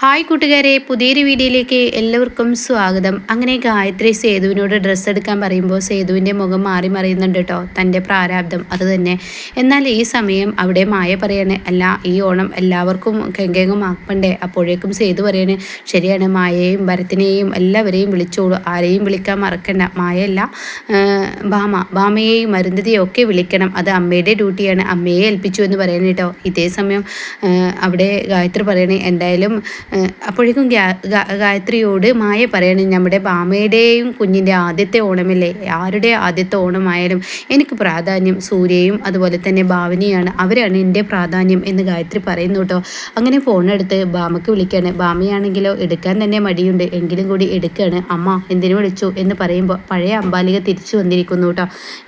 Hi കൂട്ടുകാരെ പുതിയൊരു വീഡിയോയിലേക്ക് എല്ലാവർക്കും സ്വാഗതം. അങ്ങനെ ഗായത്രി സേതുവിനോട് ഡ്രസ്സ് എടുക്കാൻ പറയുമ്പോൾ സേതുവിന്റെ മുഖം മാറി മറിയുന്നുണ്ട് കേട്ടോ തന്റെ പ്രാരാബ്ദം അത് തന്നെ. എന്നാൽ ഈ സമയം അവിടെ മായ പറയാണ് അല്ല ഈ ഓണം എല്ലാവർക്കും കെങ്കെങ്ങും ആക്കണ്ടേ? അപ്പോഴേക്കും സേതു പറയാണ് ശരിയാണ് മായയെയും ഭരത്തിനെയും എല്ലാവരെയും വിളിച്ചോളൂ ആരെയും വിളിക്കാൻ മറക്കണ്ട. മായയല്ല ഭാമ. ഭാമയെയും മരുന്നതിയും ഒക്കെ വിളിക്കണം. അത് അമ്മയുടെ ഡ്യൂട്ടിയാണ്. അമ്മയെ ഏൽപ്പിച്ചു എന്ന് പറയുന്നത് കേട്ടോ ഇതേ സമയം അവിടെ ഗായത്രി പറയണേ എന്തായാലും അപ്പോഴേക്കും ഗായത്രിയോട് മായ പറയണം നമ്മുടെ ബാമയുടെയും കുഞ്ഞിന്റെ ആദ്യത്തെ ഓണമല്ലേ? ആരുടെ ആദ്യത്തെ ഓണമായാലും എനിക്ക് പ്രാധാന്യം സൂര്യയും അതുപോലെ തന്നെ ഭാവനയാണ്. അവരാണ് എന്റെ പ്രാധാന്യം എന്ന് ഗായത്രി പറയുന്നു കേട്ടോ. അങ്ങനെ ഫോണെടുത്ത് ബാമയ്ക്ക് വിളിക്കുകയാണ് ബാമയാണെങ്കിലോ എടുക്കാൻ തന്നെ മടിയുണ്ട്. എങ്കിലും കൂടി എടുക്കുകയാണ് അമ്മ എന്തിനു വിളിച്ചു? എന്ന് പറയുമ്പോൾ പഴയ അമ്പാലിക തിരിച്ചു വന്നിരിക്കുന്നു കേട്ടോ.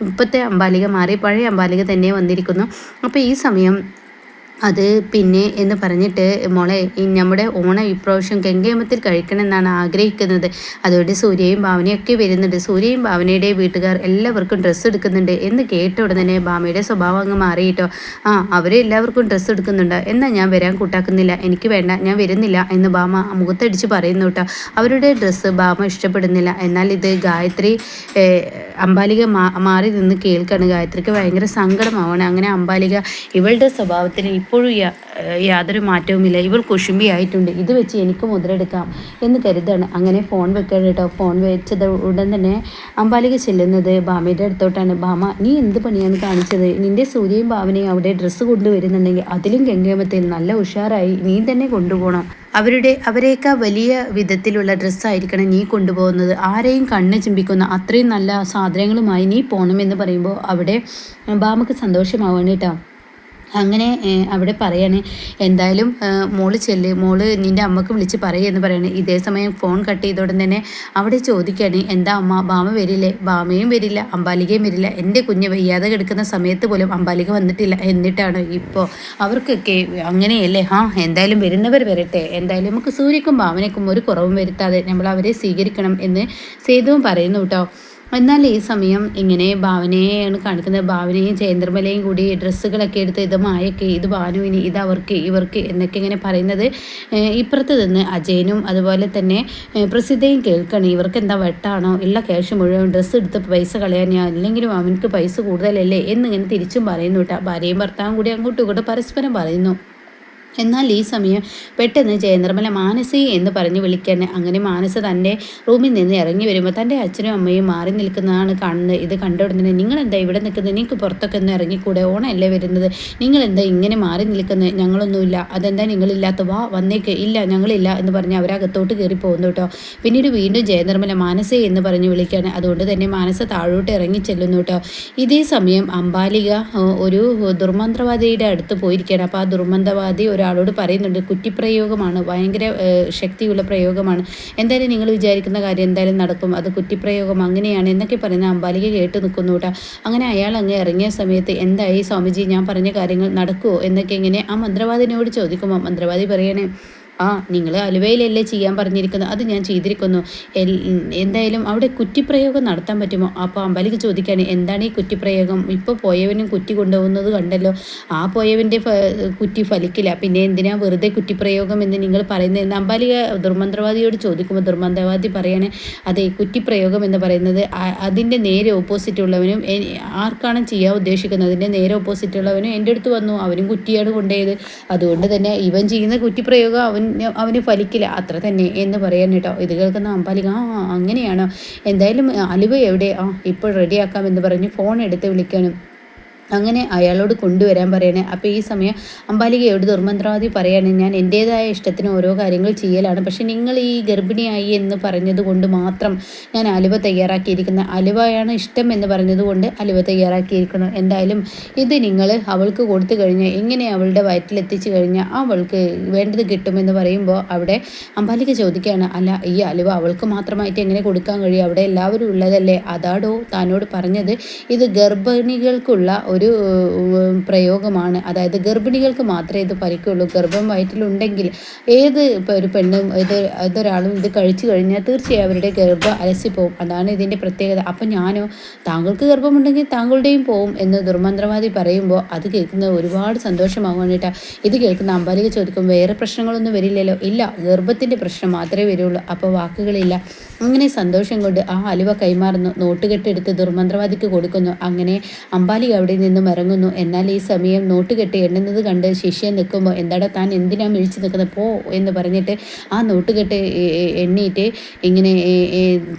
ഇപ്പോഴത്തെ അമ്പാലിക മാറി പഴയ അമ്പാലിക തന്നെ വന്നിരിക്കുന്നു. അപ്പോൾ ഈ സമയം അത് പിന്നെ എന്ന് പറഞ്ഞിട്ട് മോളെ നമ്മുടെ ഓണം ഇപ്രാവശ്യം ഗംഗേമത്തിൽ കഴിക്കണമെന്നാണ് ആഗ്രഹിക്കുന്നത്. അതോടെ സൂര്യയും ഭാവനയൊക്കെ വരുന്നുണ്ട്. സൂര്യയും ഭാവനയുടെ വീട്ടുകാർ എല്ലാവർക്കും ഡ്രസ്സ് എടുക്കുന്നുണ്ട് എന്ന് കേട്ട ഉടനെ ഭാമയുടെ സ്വഭാവം അങ്ങ് മാറിയിട്ടോ ആ അവരെല്ലാവർക്കും ഡ്രസ്സ് എടുക്കുന്നുണ്ട്. എന്നാൽ ഞാൻ വരാൻ കൂട്ടാക്കുന്നില്ല. എനിക്ക് വേണ്ട ഞാൻ വരുന്നില്ല എന്ന് ഭാമ മുഖത്തടിച്ച് പറയുന്നു കേട്ടോ. അവരുടെ ഡ്രസ്സ് ഭാമ ഇഷ്ടപ്പെടുന്നില്ല. എന്നാൽ ഇത് ഗായത്രി അമ്പാലിക മാറി നിന്ന് കേൾക്കാണ്. ഗായത്രിക്ക് ഭയങ്കര സങ്കടമാവാണ്. അങ്ങനെ അമ്പാലിക ഇവളുടെ സ്വഭാവത്തിന് ഇപ്പോഴും യാതൊരു മാറ്റവുമില്ല. ഇവൾ ആയിട്ടുണ്ട് ഇത് വെച്ച് എനിക്ക് മുതലെടുക്കാം എന്ന് കരുതാണ്. അങ്ങനെ ഫോൺ വെക്കാൻ കേട്ടോ. ഫോൺ വെച്ചത് ഉടൻ തന്നെ അമ്പാലിക ചെല്ലുന്നത് ഭാമയുടെ അടുത്തോട്ടാണ്. ഭാമ നീ എന്ത് പണിയാണ് കാണിച്ചത്? നിന്റെ സൂര്യയും ഭാവനയും അവിടെ ഡ്രസ്സ് കൊണ്ടുവരുന്നുണ്ടെങ്കിൽ അതിലും ഗംഗേമത്തിൽ നല്ല ഉഷാറായി നീ തന്നെ കൊണ്ടുപോകണം അവരുടെ അവരെയൊക്കെ വലിയ വിധത്തിലുള്ള ഡ്രസ്സായിരിക്കണം നീ കൊണ്ടുപോകുന്നത്. ആരെയും കണ്ണ് ചിമ്പിക്കുന്ന അത്രയും നല്ല സാധനങ്ങളുമായി നീ പോകണമെന്ന് പറയുമ്പോൾ അവിടെ ഭാമക്ക് സന്തോഷമാവണം കേട്ടോ. അങ്ങനെ അവിടെ പറയാണ് എന്തായാലും മോൾ ചെല്ല് മോൾ നിന്റെ അമ്മയ്ക്ക് വിളിച്ച് പറയുമെന്ന് പറയുന്നത് ഇതേ സമയം ഫോൺ കട്ട് ചെയ്തോടെ തന്നെ അവിടെ ചോദിക്കുകയാണ് എന്താ അമ്മ ബാമ വരില്ലേ? ബാമയും വരില്ല അമ്പാലികയും വരില്ല. എന്റെ കുഞ്ഞ് വയ്യാതെ കിടക്കുന്ന സമയത്ത് പോലും അമ്പാലിക വന്നിട്ടില്ല എന്നിട്ടാണ് ഇപ്പോൾ അവർക്കൊക്കെ അങ്ങനെയല്ലേ? ആ എന്തായാലും വരുന്നവർ വരട്ടെ. എന്തായാലും നമുക്ക് സൂര്യക്കും ഭാവനയ്ക്കും ഒരു കുറവും വരുത്താതെ നമ്മൾ അവരെ സ്വീകരിക്കണം എന്ന് സേതുവും പറയുന്നു കേട്ടോ. എന്നാൽ ഈ സമയം ഇങ്ങനെ ഭാവനയെയാണ് കാണിക്കുന്നത്. ഭാവനയും ചേന്ദ്രമലയും കൂടി ഡ്രസ്സുകളൊക്കെ എടുത്ത് ഇത് മായക്ക് ഇത് ഭാനുവിന് ഇത് അവർക്ക് ഇവർക്ക് എന്നൊക്കെ ഇങ്ങനെ പറയുന്നത് ഇപ്പുറത്ത് നിന്ന് അജയനും അതുപോലെ തന്നെ പ്രസിദ്ധയും കേൾക്കണം. ഇവർക്ക് എന്താ വെട്ടാണോ? ഇല്ല ക്യാഷ് മുഴുവൻ ഡ്രസ്സ് എടുത്ത് പൈസ കളയാനോ അല്ലെങ്കിലും അവനക്ക് പൈസ കൂടുതലല്ലേ എന്നിങ്ങനെ തിരിച്ചും പറയുന്നു കേട്ടോ. ഭാര്യയും ഭർത്താവും കൂടി അങ്ങോട്ടും ഇങ്ങോട്ടും പരസ്പരം പറയുന്നു. എന്നാൽ ഈ സമയം പെട്ടെന്ന് ജയനിർമ്മല മാനസി എന്ന് പറഞ്ഞ് വിളിക്കാൻ അങ്ങനെ മാനസ തന്റെ റൂമിൽ നിന്ന് ഇറങ്ങി വരുമ്പോൾ തന്റെ അച്ഛനും അമ്മയും മാറി നിൽക്കുന്നതാണ് കാണുന്നത് ഇത് കണ്ട ഉടനെ നിങ്ങൾ എന്താ ഇവിടെ നിൽക്കുന്നത് നിങ്ങൾക്ക് പുറത്തൊക്കെ ഒന്ന് ഇറങ്ങിക്കൂടെ? ഓണമല്ലേ വരുന്നത്? നിങ്ങൾ എന്താ ഇങ്ങനെ മാറി നിൽക്കുന്നത് ഞങ്ങളൊന്നുമില്ല. അതെന്താ നിങ്ങളില്ലാത്ത? വാ വന്നേക്ക്. ഇല്ല ഞങ്ങളില്ല എന്ന് പറഞ്ഞ് അവരകത്തോട്ട് കയറി പോകുന്നു കേട്ടോ പിന്നീട് വീണ്ടും ജയനിർമ്മല മാനസേ എന്ന് പറഞ്ഞ് വിളിക്കുകയാണ് അതുകൊണ്ട് തന്നെ മാനസ താഴോട്ട് ഇറങ്ങി ചെല്ലുന്നു കേട്ടോ ഇതേ സമയം അമ്പാലിക ഒരു ദുർമന്ത്രവാദിയുടെ അടുത്ത് പോയിരിക്കുകയാണ്. അപ്പോൾ ആ ദുർമന്ത്രവാദി ഒരാൾ ഒരാളോട് പറയുന്നുണ്ട് കുറ്റിപ്രയോഗമാണ് ഭയങ്കര ശക്തിയുള്ള പ്രയോഗമാണ്. എന്തായാലും നിങ്ങൾ വിചാരിക്കുന്ന കാര്യം എന്തായാലും നടക്കും. അത് കുറ്റിപ്രയോഗം അങ്ങനെയാണ് എന്നൊക്കെ പറയുന്ന അമ്പാലിക കേട്ട് നിൽക്കുന്നു കേട്ടോ. അങ്ങനെ അയാൾ അങ്ങ് ഇറങ്ങിയ സമയത്ത് എന്തായി സ്വാമിജി ഞാൻ പറഞ്ഞ കാര്യങ്ങൾ നടക്കുമോ എന്നൊക്കെ ഇങ്ങനെ ആ മന്ത്രവാദിനോട് ചോദിക്കുമ്പോൾ മന്ത്രവാദി പറയണേ ആ നിങ്ങൾ അലുവയിലല്ലേ ചെയ്യാൻ പറഞ്ഞിരിക്കുന്നത്? അത് ഞാൻ ചെയ്തിരിക്കുന്നു. എന്തായാലും അവിടെ കുറ്റിപ്രയോഗം നടത്താൻ പറ്റുമോ? അപ്പോൾ അമ്പലിക്ക് ചോദിക്കുകയാണ് എന്താണ് ഈ കുറ്റിപ്രയോഗം? ഇപ്പോൾ പോയവനും കുറ്റി കൊണ്ടുപോകുന്നത് കണ്ടല്ലോ. ആ പോയവന്റെ കുറ്റി ഫലിക്കില്ല. പിന്നെ എന്തിനാ വെറുതെ കുറ്റിപ്രയോഗം എന്ന് നിങ്ങൾ പറയുന്നത്? എന്ന് അമ്പാലിക ദുർമന്ത്രവാദിയോട് ചോദിക്കുമ്പോൾ ദുർമന്ത്രവാദി പറയാണ് അതെ കുറ്റിപ്രയോഗം എന്ന് പറയുന്നത് അതിന്റെ നേരെ ഓപ്പോസിറ്റ് ഉള്ളവനും ആർക്കാണ് ചെയ്യാൻ ഉദ്ദേശിക്കുന്നത്? അതിന്റെ നേരെ ഓപ്പോസിറ്റ് ഉള്ളവനും എന്റെ അടുത്ത് വന്നു. അവനും കുറ്റിയാണ് കൊണ്ടുപോയത്. അതുകൊണ്ട് തന്നെ ഇവൻ ചെയ്യുന്ന കുറ്റിപ്രയോഗം അവൻ അവന് ഫലിക്കില്ല. അത്ര തന്നെ എന്ന് പറയാൻ കേട്ടോ. ഇത് കേൾക്കുന്ന അമ്പാലിക ആ അങ്ങനെയാണോ. എന്തായാലും അലുവ എവിടെ? ആ ഇപ്പോൾ റെഡിയാക്കാം എന്ന് പറഞ്ഞ് ഫോൺ എടുത്ത് വിളിക്കാനും അങ്ങനെ അയാളോട് കൊണ്ടുവരാൻ പറയണേ. അപ്പോൾ ഈ സമയം അമ്പാലികയോട് ദുർമന്ത്രവാദി പറയാണ് ഞാൻ എന്റേതായ ഇഷ്ടത്തിന് ഓരോ കാര്യങ്ങൾ ചെയ്യലാണ്. പക്ഷെ നിങ്ങൾ ഈ ഗർഭിണിയായി എന്ന് പറഞ്ഞത് കൊണ്ട് മാത്രം ഞാൻ അലുവ തയ്യാറാക്കിയിരിക്കുന്ന അലുവയാണ് ഇഷ്ടം എന്ന് പറഞ്ഞതുകൊണ്ട് അലുവ തയ്യാറാക്കിയിരിക്കുന്നു. എന്തായാലും ഇത് നിങ്ങൾ അവൾക്ക് കൊടുത്തു കഴിഞ്ഞാൽ എങ്ങനെ അവളുടെ വയറ്റിലെത്തിച്ചു കഴിഞ്ഞാൽ അവൾക്ക് വേണ്ടത് കിട്ടുമെന്ന് പറയുമ്പോൾ അവിടെ അമ്പാലിക ചോദിക്കുകയാണ് അല്ല ഈ അലുവ അവൾക്ക് മാത്രമായിട്ട് എങ്ങനെ കൊടുക്കാൻ കഴിയും? അവിടെ എല്ലാവരും ഉള്ളതല്ലേ? അതാടോ താനോട് പറഞ്ഞത് ഇത് ഗർഭിണികൾക്കുള്ള ഒരു ഉം, പ്രയോഗമാണ്. അതായത് ഗർഭിണികൾക്ക് മാത്രമേ ഇത് പരിക്കുള്ളൂ. ഗർഭം വയറ്റിലുണ്ടെങ്കിൽ ഏത് ഒരു പെണ്ണും ഇത് ഏതൊരാളും ഇത് കഴിച്ചു കഴിഞ്ഞാൽ തീർച്ചയായും അവരുടെ ഗർഭം അലസിപ്പോവും അതാണ് ഇതിന്റെ പ്രത്യേകത. അപ്പം ഞാനോ താങ്കൾക്ക് ഗർഭമുണ്ടെങ്കിൽ താങ്കളുടെയും പോവും എന്ന് ദുർമന്ത്രവാദി പറയുമ്പോൾ അത് കേൾക്കുന്ന ഒരുപാട് സന്തോഷമാകും കേട്ടോ. ഇത് കേൾക്കുന്ന അമ്പാലിക ചോദിക്കും വേറെ പ്രശ്നങ്ങളൊന്നും വരില്ലല്ലോ? ഇല്ല ഗർഭത്തിന്റെ പ്രശ്നം മാത്രമേ വരുള്ളൂ. അപ്പോൾ വാക്കുകളില്ല. അങ്ങനെ സന്തോഷം കൊണ്ട് ആ അലുവ കൈമാറുന്നു. നോട്ടുകെട്ടെടുത്ത് ദുർമന്ത്രവാദിക്ക് കൊടുക്കുന്നു. അങ്ങനെ അമ്പാലിക അവിടെ നിന്നും ഇറങ്ങുന്നു. എന്നാൽ ഈ സമയം നോട്ട് കെട്ട് എണ്ണുന്നത് കണ്ട് ശിഷ്യൻ നിൽക്കുമ്പോൾ എന്താടാ താൻ എന്തിനാ മിഴിച്ച് നിൽക്കുന്നത് പോ എന്ന് പറഞ്ഞിട്ട് ആ നോട്ട് കെട്ട് എണ്ണിയിട്ട് ഇങ്ങനെ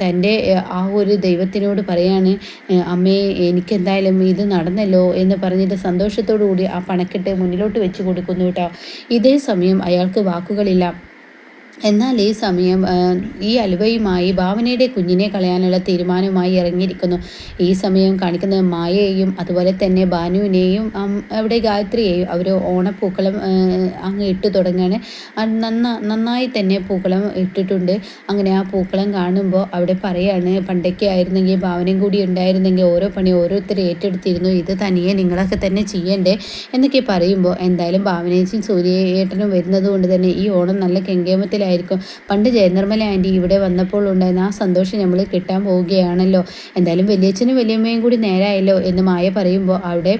തന്റെ ആ ഒരു ദൈവത്തിനോട് പറയാണ് "ഏ, അമ്മേ എനിക്കെന്തായാലും ഇത് നടന്നല്ലോ എന്ന് പറഞ്ഞിട്ട് സന്തോഷത്തോടു കൂടി ആ പണക്കെട്ട് മുന്നിലോട്ട് വെച്ച് കൊടുക്കുന്നു കേട്ടോ. ഇതേ സമയം അയാൾക്ക് വാക്കുകളില്ല. എന്നാൽ ഈ സമയം ഈ അലുവയുമായി ഭാവനയുടെ കുഞ്ഞിനെ കളയാനുള്ള തീരുമാനവുമായി ഇറങ്ങിയിരിക്കുന്നു. ഈ സമയം കാണിക്കുന്ന മായയെയും അതുപോലെ തന്നെ ഭാനുവിനെയും അവിടെ ഗായത്രിയെയും. അവർ ഓണപ്പൂക്കളം അങ്ങ് ഇട്ട് തുടങ്ങുകയാണ് നന്നാ നന്ന നന്നായി തന്നെ പൂക്കളം ഇട്ടിട്ടുണ്ട്. അങ്ങനെ ആ പൂക്കളം കാണുമ്പോൾ അവിടെ പറയാണ് പണ്ടൊക്കെ ആയിരുന്നെങ്കിൽ ഭാവനയും കൂടി ഉണ്ടായിരുന്നെങ്കിൽ ഓരോ പണി ഓരോരുത്തർ ഏറ്റെടുത്തിരുന്നു. ഇത് തനിയെ നിങ്ങളൊക്കെ തന്നെ ചെയ്യണ്ടേ? എന്നൊക്കെ പറയുമ്പോൾ എന്തായാലും ഭാവനേച്ചും സൂര്യേട്ടനും വരുന്നത് കൊണ്ട് തന്നെ ഈ ഓണം നല്ല കെങ്കേമത്തിലായിരിക്കും പണ്ട് ജയനിർമ്മല ആന്റി ഇവിടെ വന്നപ്പോൾ ഉണ്ടായിരുന്ന ആ സന്തോഷം നമ്മൾ കിട്ടാൻ പോവുകയാണല്ലോ. എന്തായാലും വലിയച്ഛനും വലിയമ്മയും കൂടി നേരായല്ലോ എന്ന് മായ പറയുമ്പോൾ അവിടെ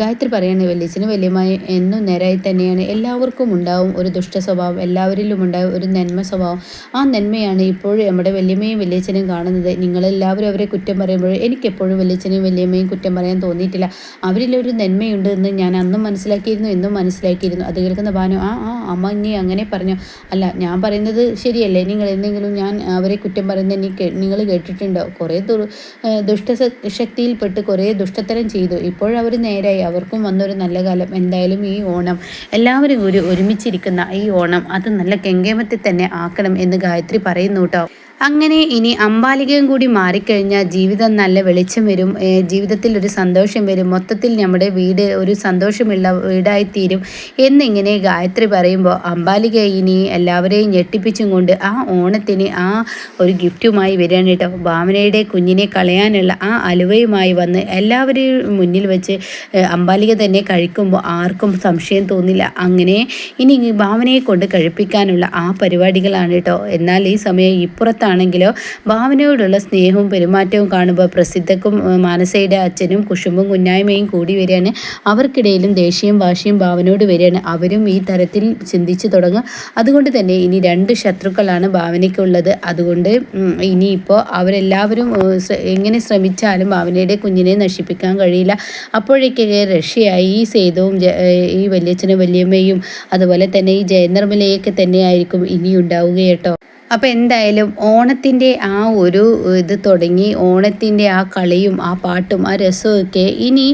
ഗായത്രി പറയാണ് വലിയച്ഛനും വലിയമ്മയും എന്നും നേരായി തന്നെയാണ്. എല്ലാവർക്കും ഉണ്ടാവും ഒരു ദുഷ്ട സ്വഭാവം എല്ലാവരിലും ഉണ്ടാവും ഒരു നന്മ സ്വഭാവം. ആ നന്മയാണ് ഇപ്പോഴും നമ്മുടെ വലിയമ്മയും വലിയച്ഛനും കാണുന്നത്. നിങ്ങളെല്ലാവരും അവരെ കുറ്റം പറയുമ്പോൾ എനിക്കെപ്പോഴും വലിയച്ഛനെയും വലിയമ്മയും കുറ്റം പറയാൻ തോന്നിയിട്ടില്ല. അവരിലൊരു നന്മയുണ്ട് എന്ന് ഞാൻ അന്നും മനസ്സിലാക്കിയിരുന്നു എന്നും മനസ്സിലാക്കിയിരുന്നു. അത് കേൾക്കുന്ന ഭാനു ആ ആ അമ്മ ഇനി അങ്ങനെ പറഞ്ഞു. അല്ല ഞാൻ പറയുന്നത് ശരിയല്ലേ? നിങ്ങൾ എന്തെങ്കിലും ഞാൻ അവരെ കുറ്റം പറയുന്നത് എനിക്ക് നിങ്ങൾ കേട്ടിട്ടുണ്ടോ? കുറേ ദുർ ഏഹ് ദുഷ്ട ശക്തിയിൽപ്പെട്ട് കുറേ ദുഷ്ടത്തരം ചെയ്തു. ഇപ്പോഴവർ നേരായി. അവർക്കും വന്നൊരു നല്ല കാലം. എന്തായാലും ഈ ഓണം എല്ലാവരും ഒരു ഒരുമിച്ചിരിക്കുന്ന ഈ ഓണം അത് നല്ല കെങ്കേമത്തിൽ തന്നെ ആക്കണം എന്ന് ഗായത്രി പറയുന്നു കേട്ടോ. അങ്ങനെ ഇനി അമ്പാലികയും കൂടി മാറിക്കഴിഞ്ഞാൽ ജീവിതം നല്ല വെളിച്ചം വരും. ജീവിതത്തിൽ ഒരു സന്തോഷം വരും. മൊത്തത്തിൽ നമ്മുടെ വീട് ഒരു സന്തോഷമുള്ള വീടായിത്തീരും. എന്നിങ്ങനെ ഗായത്രി പറയുമ്പോൾ അമ്പാലിക ഇനി എല്ലാവരെയും ഞെട്ടിപ്പിച്ചും കൊണ്ട് ആ ഓണത്തിന് ആ ഒരു ഗിഫ്റ്റുമായി വരികയാണ് കേട്ടോ ഭാവനയുടെ കുഞ്ഞിനെ കളയാനുള്ള ആ അലുവയുമായി വന്ന് എല്ലാവരെയും മുന്നിൽ വെച്ച് അമ്പാലിക തന്നെ കഴിക്കുമ്പോൾ ആർക്കും സംശയം തോന്നില്ല. അങ്ങനെ ഇനി ഭാവനയെ കൊണ്ട് കഴിപ്പിക്കാനുള്ള ആ പരിപാടികളാണ് കേട്ടോ എന്നാൽ ഈ സമയം ഇപ്പുറത്താണെങ്കിലോ ഭാവനയോടുള്ള സ്നേഹവും പെരുമാറ്റവും കാണുമ്പോൾ പ്രസിദ്ധക്കും മാനസയുടെ അച്ഛനും കുഷുമ്പും കുഞ്ഞായ്മയും കൂടി വരികയാണ്. അവർക്കിടയിലും ദേഷ്യവും വാശിയും ഭാവനയോട് വരികയാണ്. അവരും ഈ തരത്തിൽ ചിന്തിച്ചു തുടങ്ങും. അതുകൊണ്ട് തന്നെ ഇനി രണ്ട് ശത്രുക്കളാണ് ഭാവനയ്ക്കുള്ളത്. അതുകൊണ്ട് ഇനിയിപ്പോൾ അവരെല്ലാവരും എങ്ങനെ ശ്രമിച്ചാലും ഭാവനയുടെ കുഞ്ഞിനെ നശിപ്പിക്കാൻ കഴിയില്ല. അപ്പോഴേക്കൊക്കെ റഷ്യയായി ഈ സേതുവും ഈ വല്യച്ഛനും വല്യമ്മയും അതുപോലെ തന്നെ ഈ ജയനിർമ്മലയൊക്കെ തന്നെയായിരിക്കും ഇനി ഉണ്ടാവുക കേട്ടോ അപ്പോൾ എന്തായാലും ഓണത്തിന്റെ ആ ഒരു ഇത് തുടങ്ങി ഓണത്തിന്റെ ആ കളിയും ആ പാട്ടും ആ രസമൊക്കെ ഇനി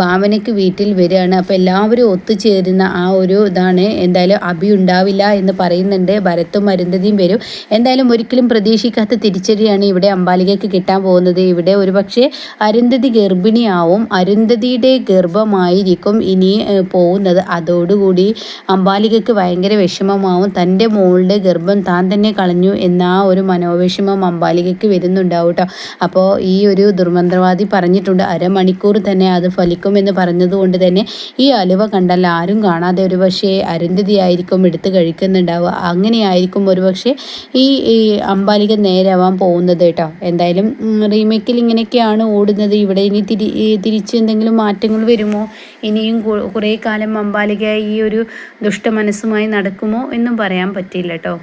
ഭാവനയ്ക്ക് വീട്ടിൽ വരികയാണ്. അപ്പോൾ എല്ലാവരും ഒത്തുചേരുന്ന ആ ഒരു ഇതാണ്. എന്തായാലും അഭി ഉണ്ടാവില്ല എന്ന് പറയുന്നുണ്ട്. ഭരത്തും അരുന്ധതിയും വരും. എന്തായാലും ഒരിക്കലും പ്രതീക്ഷിക്കാത്ത തിരിച്ചടിയാണ് ഇവിടെ അമ്പാലികയ്ക്ക് കിട്ടാൻ പോകുന്നത്. ഇവിടെ ഒരുപക്ഷെ അരുന്ധതി ഗർഭിണിയാവും. അരുന്ധതിയുടെ ഗർഭമായിരിക്കും ഇനി പോകുന്നത്. അതോടുകൂടി അമ്പാലികയ്ക്ക് ഭയങ്കര വിഷമമാവും. തന്റെ മോളുടെ ഗർഭം താൻ തന്നെ കളഞ്ഞു എന്ന ആ ഒരു മനോവിഷമം അമ്പാലികയ്ക്ക് വരുന്നുണ്ടാവും കേട്ടോ അപ്പോൾ ഈ ഒരു ദുർമന്ത്രവാദി പറഞ്ഞിട്ടുണ്ട് അരമണിക്കൂർ തന്നെ അത് ഫലിക്കുമെന്ന് പറഞ്ഞതുകൊണ്ട് തന്നെ ഈ അലുവ കണ്ടാൽ ആരും കാണാതെ ഒരു പക്ഷേ അരുന്ധതിയായിരിക്കും എടുത്ത് കഴിക്കുന്നുണ്ടാവുക. അങ്ങനെയായിരിക്കും ഒരു പക്ഷേ ഈ അമ്പാലിക നേരാവാൻ പോകുന്നത് കേട്ടോ. എന്തായാലും റീമേക്കിൽ ഇങ്ങനെയൊക്കെയാണ് ഓടുന്നത്. ഇവിടെ ഇനി തിരി തിരിച്ച് എന്തെങ്കിലും മാറ്റങ്ങൾ വരുമോ? ഇനിയും കുറേ കാലം അമ്പാലിക ഈ ഒരു ദുഷ്ട മനസ്സുമായി നടക്കുമോ എന്നും പറയാൻ പറ്റില്ല കേട്ടോ.